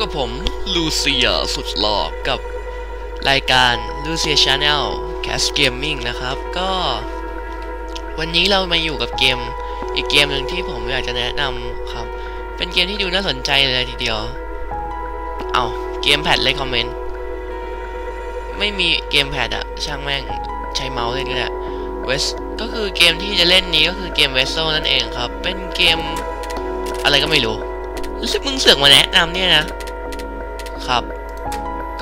กับผมลูเซียสุดหลอกับรายการลูเซียชาแนลแคสเกมมิ่งนะครับ ก็ วันนี้เรามาอยู่กับเกมอีกเกมหนึ่งที่ผมอยากจะแนะนำครับ เป็นเกมที่ดูน่าสนใจเลยทีเดียว เอาเกมแพดเลยคอมเมนต์ ไม่มีเกมแพดอะช่างแม่งใช้เมาส์เล่นก็ได้เวสก็คือเกมที่จะเล่นนี้ก็คือเกมเวสโซนั่นเองครับ เป็นเกมอะไรก็ไม่รู้รู้สึกมึงเสือกมาแนะนำเนี่ยนะ ครับ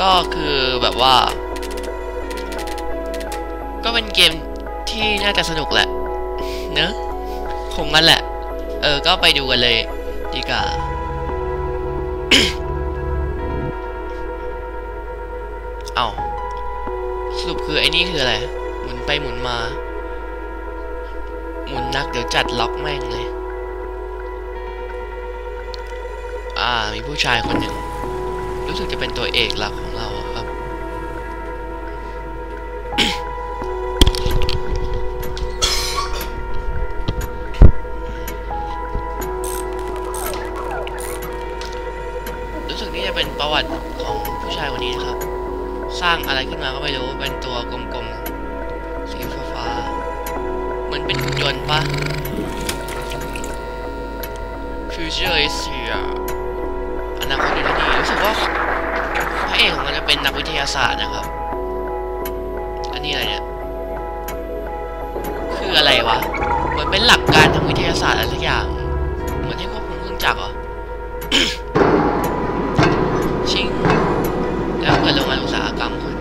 ก็คือแบบว่า ก็เป็นเกมที่น่าจะสนุกแหละ เนอะคงงั้นแหละ เออ ก็ไปดูกันเลยดีกว่าเอาสรุปคือไอ้นี่คืออะไร หมุนไปหมุนมา หมุนนักเดี๋ยวจัดล็อกแม่งเลย อ่า มีผู้ชายคนหนึ่ง รู้สึกจะเป็นตัวเอกหลักของเราครับรู้สึกนี่จะเป็นประวัติของผู้ชายคนนี้นะครับ สร้างอะไรขึ้นมาก็ไม่รู้เป็นตัวกลมๆสีฟ้าๆเหมือนเป็นหุ่นยนต์ปะ Future is here อนาคตอยู่ที่นี่รู้สึกว่าพระเอกของมันจะเป็นนักวิทยาศาสตร์นะครับ อันนี้อะไรเนี่ย คืออะไรวะ เหมือนเป็นหลักการทางวิทยาศาสตร์อะไรสักอย่าง เหมือนให้ควบคุมเครื่องจักรเหรอชิง แล้วเกิดโรงงานอุตสาหกรรมขึ้น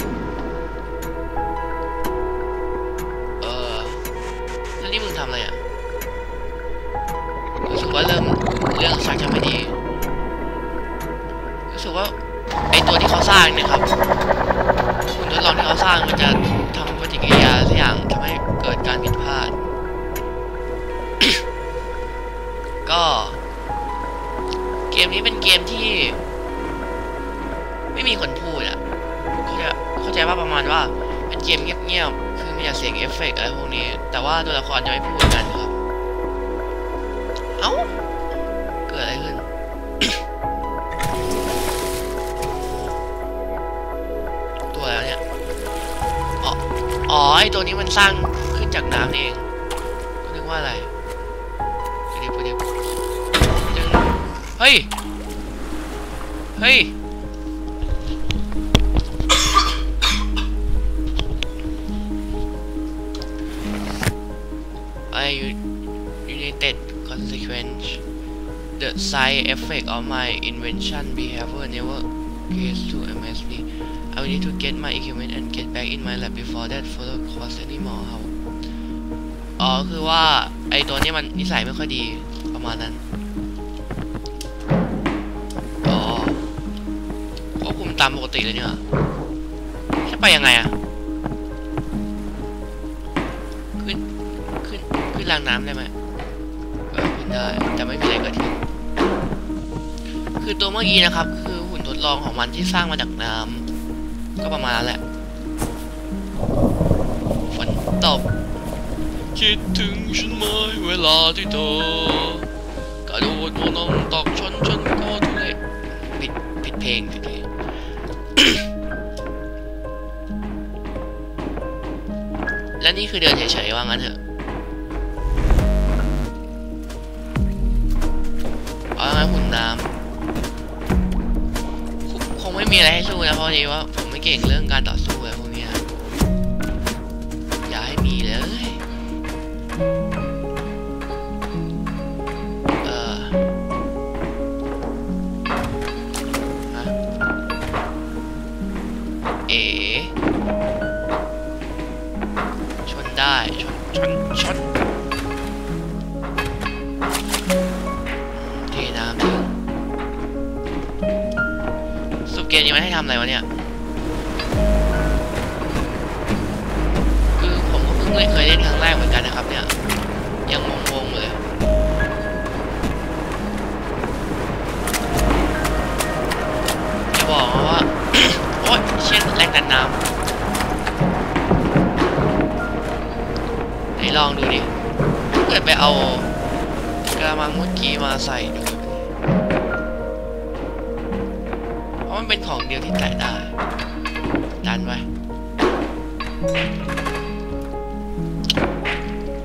เออแล้วนี่มึงทำอะไรอะ รู้สึกว่าเริ่มเรื่องชักจะไม่ดี ร้างเนี่ยครับหุ่นทดลองที่เขาสร้างมันจะทำปฏิกิริยาสักอย่างทำให้เกิดการผิดพลาด ก็ เกมนี้เป็นเกมที่ ไม่มีคนพูดอะเขาจะเข้าใจว่าประมาณว่าเป็นเกมเงียบๆคือมีแต่เสียงเอฟเฟกอะไรพวกนี้ แต่ว่าตัวละครจะไม่พูดกันครับ เอ้า เกิดอะไรขึ้น ตัวอะไรวเนี่ย อ๋อไอตัวนี้มันสร้างขึ้นจากน้ำนี่เองก็นึกว่าอะไรปดิบปดิบจึงเฮ้ย เฮ้ย I United consequence the side effect of my invention behavior never gets to amaze I'll need to get my equipment and get back in my lab before that further cause any more harm อ๋อคือว่าไอตัวนี้มันนิสัยไม่ค่อยดีประมาณนั้นอ๋อควบคุมตามปกติเลยเนี่ยจะไปยังไงอะขึ้นขึ้นขึ้นรางน้ำได้ไหมเออขึ้นได้แต่ไม่มีอะไรเกิดขึ้นคือตัวเมื่อกี้นะครับ คือหุ่นทดลองของมันที่สร้างมาจากน้ำ ก็ประมาณนั้นแหละ ฝนตก คิดถึงฉันไหมเวลาที่เธอกระโดดบนน้ำตกชนฉันก็ทุเรศผิดผิดเพลงผิดเพลงและนี่คือเดินเฉยๆว่างั้นเถอะเอาไงหุ่นน้ำ ม่มีอะไรให้สู้นะเพราะดีว่าผมไม่เก่งเรื่องการต่อสู้อะไรพวกเนี้ยอย่าให้มีเลยเออฮะเอ๋ชนได้ชนชนชนเทน้ำทิ้ง กมนี้มันให้ทำอะไรวะเนี่ยคือผมก็เพิ่งเคยเล่นครั้งแรกเหมือนกันนะครับ เนี่ย ยังงงๆเลยจะบอกว่าโอ๊ยเชี่ยแรงดันน้ำไหนลองดูดิถ้าเกิดไปเอากระมังเมื่อกี้มาใส่ดู มันเป็นของเดียวที่ใส่ได้ดันไว้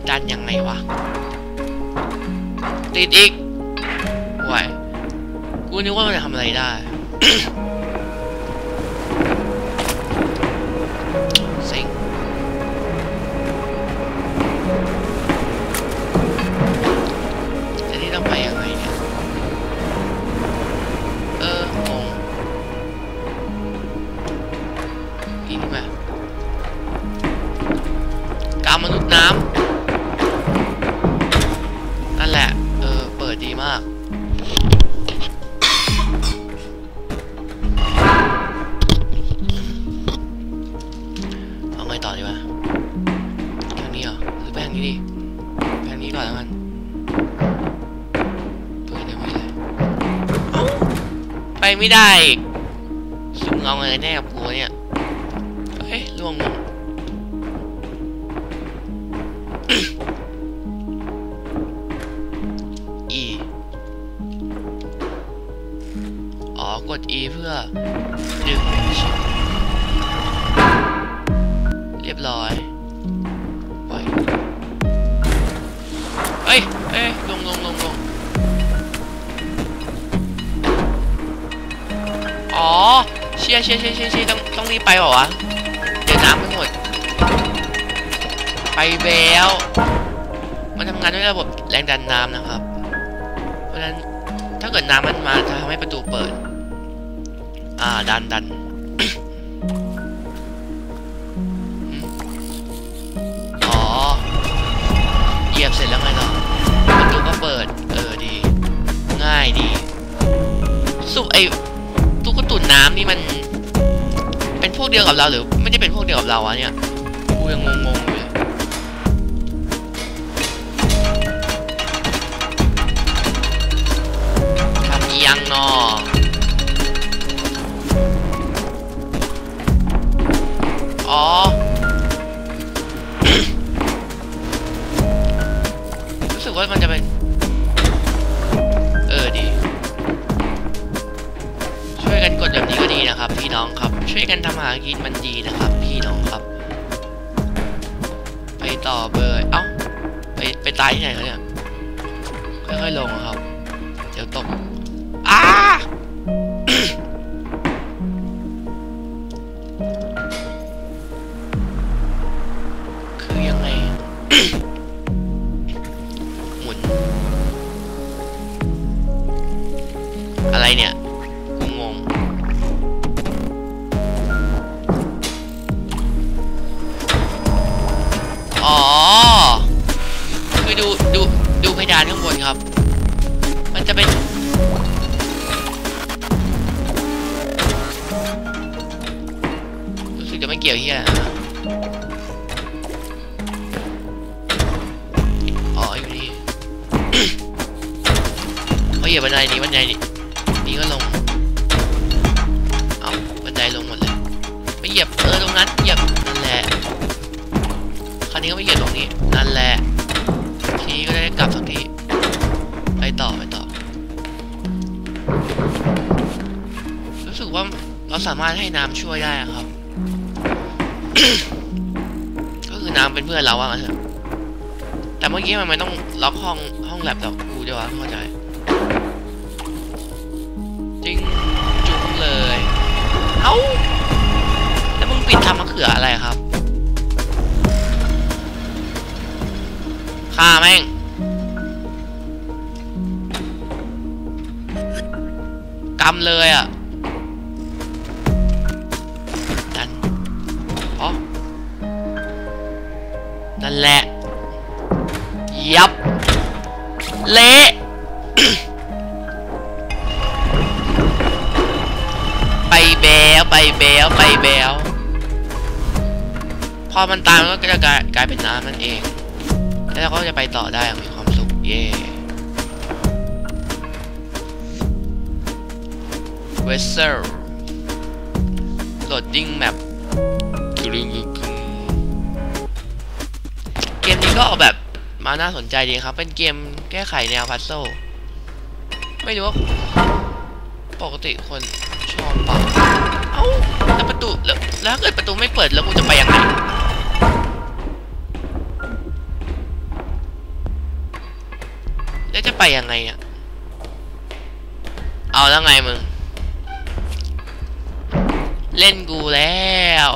ดันยังไงวะ ติดอีกไหวกูนึกว่ามันจะทำอะไรได้ ไปไม่ได้ซุ่มเงาไรแน่กับกูเนี่ยเฮ้ยล่วงลง E อ๋อกด E เพื่อดึงเรียบร้อยไปเฮ้ยเฮ้ยลงลงลงลง เชียเชียเชียเชียเชียต้องต้องรีบไปเปล่าวะเดี๋ยวน้ำไม่หมด ไปแล้ว มันทำงานด้วยระบบแรงดันน้ำนะครับ เพราะฉะนั้นถ้าเกิดน้ำมันมาจะทำให้ประตูเปิด อ่าดันดันอ๋อเหยียบเสร็จแล้วไงต่อประตูก็เปิด เออดี ง่ายดี สุไอตุ๊กตุ่นน้ำนี่มัน พวกเดียวกับเราหรือไม่ได้เป็นพวกเดียวกับเราวะเนี่ยกูยังงงๆอยู่ทำยังนออ๋อรู้สึกว่ามันจะเป็น ช่วยกันทำหากินมันดีนะครับ พี่น้องครับ ไปต่อเบอร์เอ้าไปไปตายที่ไหนเขาเนี่ยค่อยๆลงครับ เดี๋ยวตกอ้าคือยังไง เกี่ยวเฮียอ๋ออยู่นี่เขาเหยียบบันไดนี้บันไดนี้นี่ก็ลง เอาบันไดลงหมดเลย ไปเหยียบเออตรงนั้นเหยียบนั่นแหละ คราวนี้ก็ไม่เหยียบตรงนี้ นั่นแหละ ทีนี้ก็ได้กลับสักทีไปต่อไปต่อ รู้สึกว่าเราสามารถให้น้ำช่วยได้ครับ ก็คือน้ำเป็นเพื่อนเราว่างั้นเถอะแต่เมื่อกี้มันไม่ต้องล็อกห้องห้องแลบกับกูด้วยวะเข้าใจจริงจุงเลย เอ้าแล้วมึงปิดทำมะเขืออะไรครับฆ่าแม่งกำเลยอะ แบวไปแบวพอมันตายมันก็จะกลายกลายเป็นน้ำนั่นเอง แล้วเราก็จะไปต่อได้อย่างมีความสุขเย่เวสเซอร์โหลดดิ้งแมปเกมนี้ก็ออกแบบมาน่าสนใจดีครับ เป็นเกมแก้ไขแนวพัซโซไม่รู้ว่าปกติคนชอบปล่าเอ้าแล้ว ประตูแล้วแล้วถ้าเกิดประตูไม่เปิดแล้วกูจะไปยังไงแล้วจะไปยังไงอะเอาแล้วไงมึง เล่นกูแล้ว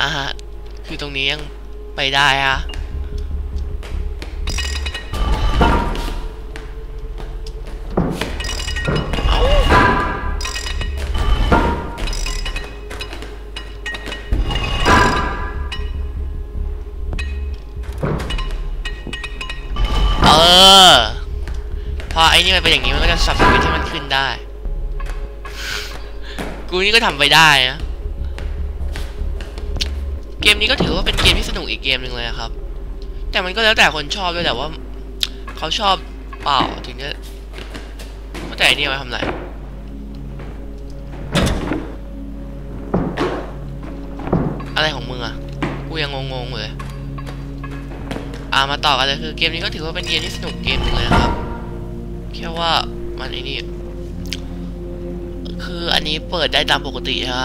อะคือตรงนี้ยังไปได้ฮะ อไอ้นี่มันเป็นอย่างนี้มันก็จะสับสวิตให้มันขึ้นได้ กูนี่ก็ทำไปได้นะเกมนี้ก็ถือว่าเป็นเกมที่สนุกอีกเกมหนึ่งเลยครับ แต่มันก็แล้วแต่คนชอบด้วยแหละว่าเขาชอบเปล่าถึงจะว่าแต่อันนี่เอาไว้ทำไรอะไรของมึงอะกูยังงงๆเลย อ่ามาต่อกันเลยคือเกมนี้ก็ถือว่าเป็นเกมที่สนุกเกมหนึงเลยครับ แค่ว่ามันไอ้นี่ คืออันนี้เปิดได้ตามปกติใช่ไหม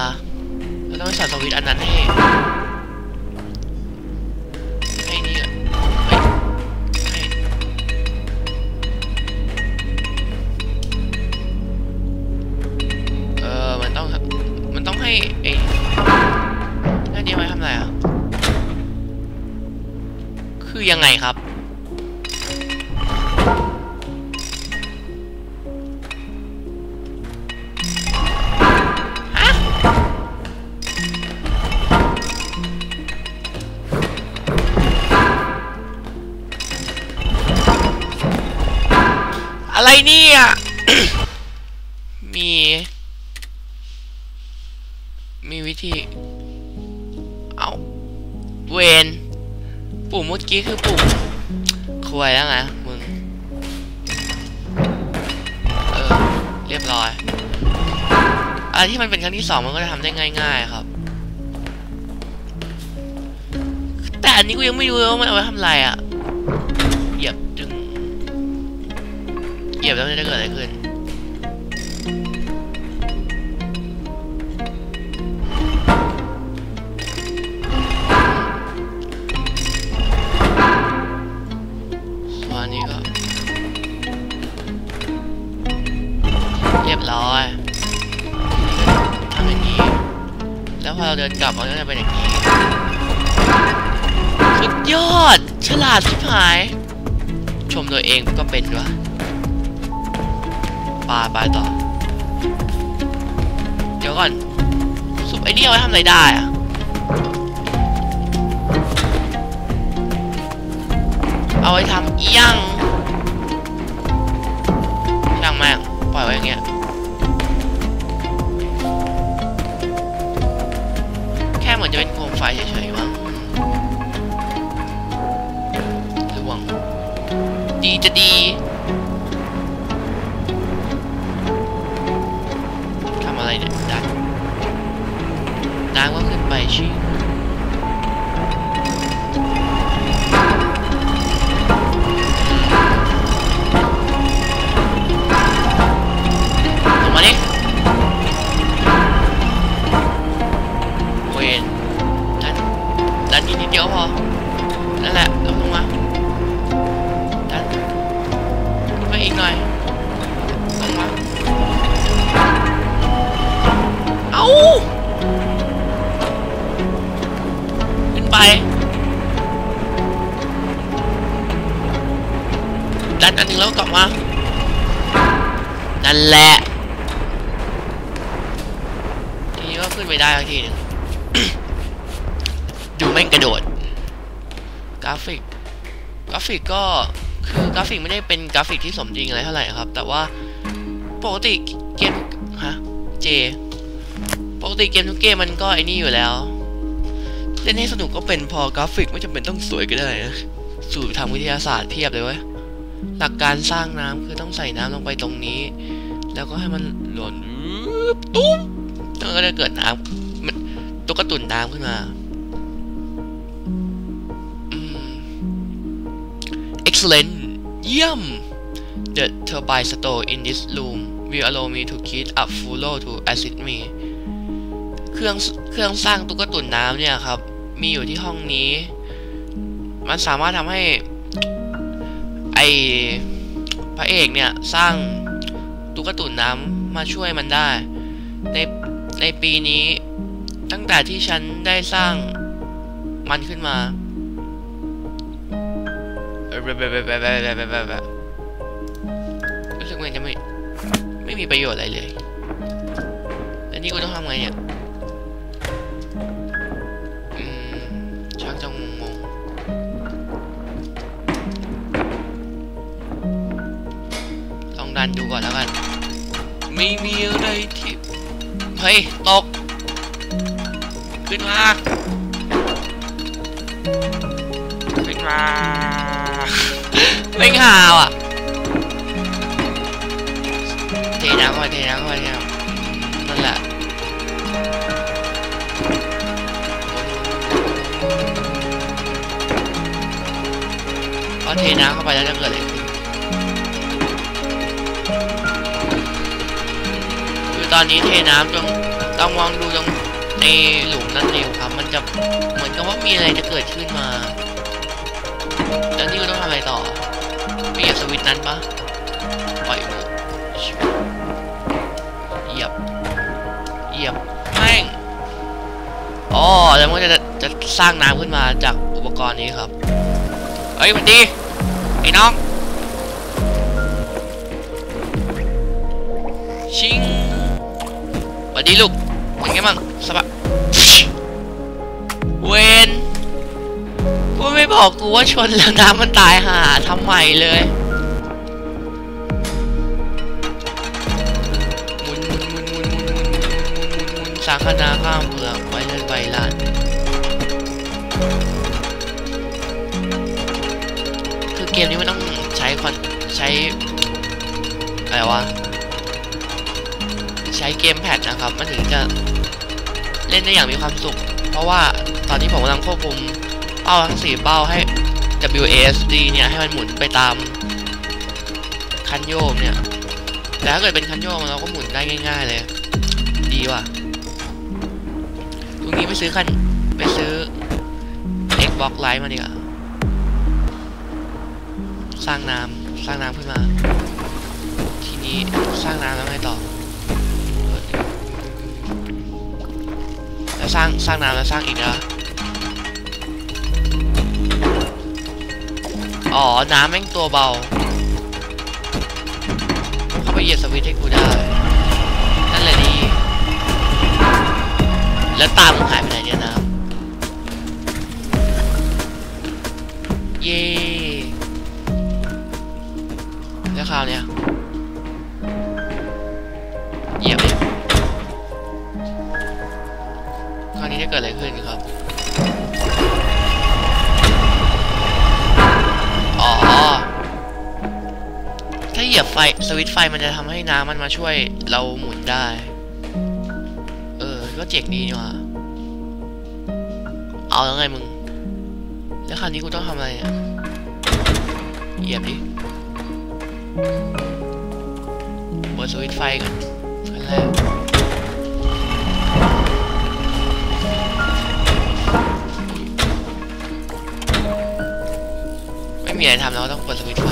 เราต้องไปสับสวิตช์อันนั้นให้ให้นี่ก่อนเฮ้ให้เออมันต้อง มันต้องให้ไอ้นั่นนี่ไว้ทำอะไรอะ คือยังไงครับ เอาเวนปุ่มเมื่อกี้คือปุ่มควยแล้วไงมึง เออ เรียบร้อยอะไรที่มันเป็นครั้งที่สองมันก็จะทำได้ง่าย ๆ ครับ แต่อันนี้กูยังไม่รู้ว่ามันเอาไว้ทำอะไรอะ เหยียบดึง เหยียบแล้วจะเกิดอะไรขึ้น ร้อยทำอย่างนี้ แล้วพอเราเดินกลับมันก็จะเป็นอย่างนี้ สุดยอด ฉลาดชิบหาย ชมตัวเองก็เป็นวะปลาไปต่อ เดี๋ยวก่อน สุปไอ้นี่เอาไว้ทำอะไรได้อะเอาไว้ทำเอียงช่างแม่งปล่อยไว้อย่างเงี้ย ดี ฟิกก็คือกราฟิกไม่ได้เป็นกราฟิกที่สมจริงอะไรเท่าไหร่ครับ แต่ว่าปกติเกมฮะเจปกติเกมทุกเกมมันก็ไอ้นี่อยู่แล้ว เล่นให้สนุกก็เป็นพอกราฟิกไม่จำเป็นต้องสวยก็ได้นะสูตรทางวิทยาศาสตร์เพียบเลยเว้ยหลักการสร้างน้ำคือต้องใส่น้ำลงไปตรงนี้ แล้วก็ให้มันหล่นตุ้มแล้วก็จะเกิดน้ำมันตุ๊กตุ่นน้ำขึ้นมา excellent เยี่ยม The turbine store in this room will allow me to heat up flow to assist me เครื่องเครื่องสร้างตุ๊กตุ่นน้ำเนี่ยครับ มีอยู่ที่ห้องนี้ มันสามารถทำให้ไอพระเอกเนี่ย สร้างตุ๊กตุ่นน้ำมาช่วยมันได้ ในในปีนี้ตั้งแต่ที่ฉันได้สร้างมันขึ้นมา รู้สึกเหมือนจะไม่ไม่มีประโยชน์อะไรเลยแล้วนี่กูต้องทำไงเนี่ยอืมชักจงงงลองดันดูก่อนแล้วกัน ไม่มีอะไรที่เฮ้ยตก ขึ้นมาขึ้นมา ไม่ข่าวอะเทน้ำก่อนเทน้ำก่อนเนี่ยนั่นแหละพอเทน้ำเข้าไปแล้วจะเกิดอะไรขึ้นคือตอนนี้เทน้ำตรงต้องมองดูตรงในหลุมนั่นเองครับ มันจะเหมือนกับว่ามีอะไรจะเกิดขึ้นมา แล้วนี่ก็ต้องทำอะไรต่อ มีสวิตนั้นปะปล่อยมือเหยียบเหยียบแม่งอ๋อแล้วมันจะจะสร้างน้ำขึ้นมาจากอุปกรณ์นี้ครับเฮ้ยมันดีไอ้น้องชิงวัสดีลูกเป็นไงบ้างสบายเวน กูไม่บอกกูว่าชนแล้วน้ำมันตายห่าทำใหม่เลยหมุนหมุนหมุนหมุนหมุนหมุนหมุนหมุนหมุนมุนสาคนาข้ามเมืองไปเลยไปลานคือเกมนี้มันต้องใช้คอนใช้อะไรวะใช้เกมแพดนะครับ มันถึงจะเล่นได้อย่างมีความสุข เพราะว่าตอนนี้ผมกำลังควบคุม ป้าทั้งสี่เป้าให้ WASD เนี่ยให้มันหมุนไปตามคันโยกเนี่ย แต่ถ้าเกิดเป็นคันโยกเราก็หมุนได้ง่าย ๆ เลย ดีว่ะ ตรงนี้ไปซื้อคันไปซื้อ Xbox Live มาดีกว่าสร้างน้ำสร้างน้ำขึ้นมา ทีนี้สร้างน้ำแล้วไงต่อแล้วสร้างสร้างน้ำแล้วสร้างอีกนะ อ๋อ น้ำแม่งตัวเบา เข้าไปเหยียดสวิตให้กูได้ นั่นแหละดี แล้วตามึงหายไปไหนเนี่ยน้ำเย้แล้วคราวเนี้ยเหยียบคราวนี้จะเกิดอะไรขึ้นครับ เหยียบไฟสวิตไฟมันจะทำให้น้ำมันมาช่วยเราหมุนได้ เออ ก็เจ๋งดีนี่ว่าเอาแล้วไงมึง แล้วคราวนี้กูต้องทำอะไรอะเหยียบดิเปิดสวิตไฟก่อนขั้นแรกไม่มีอะไรทำแล้วต้องเปิดสวิตไฟ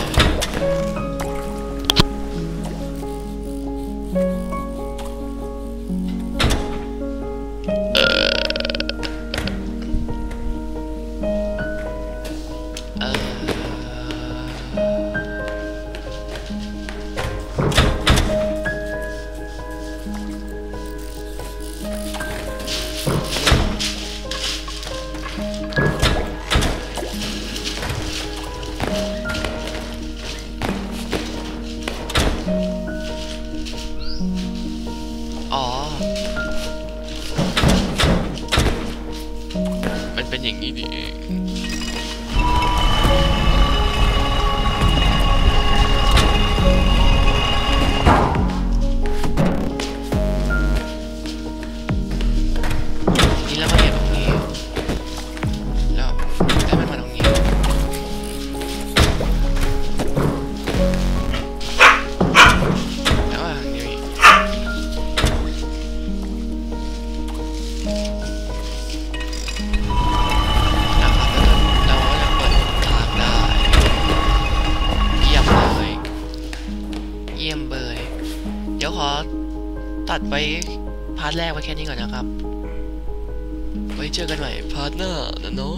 าร์ทแรกไว้แค่นี้ก่อนนะครับ ไว้เจอกันใหม่พาร์ทหน้านะน้อง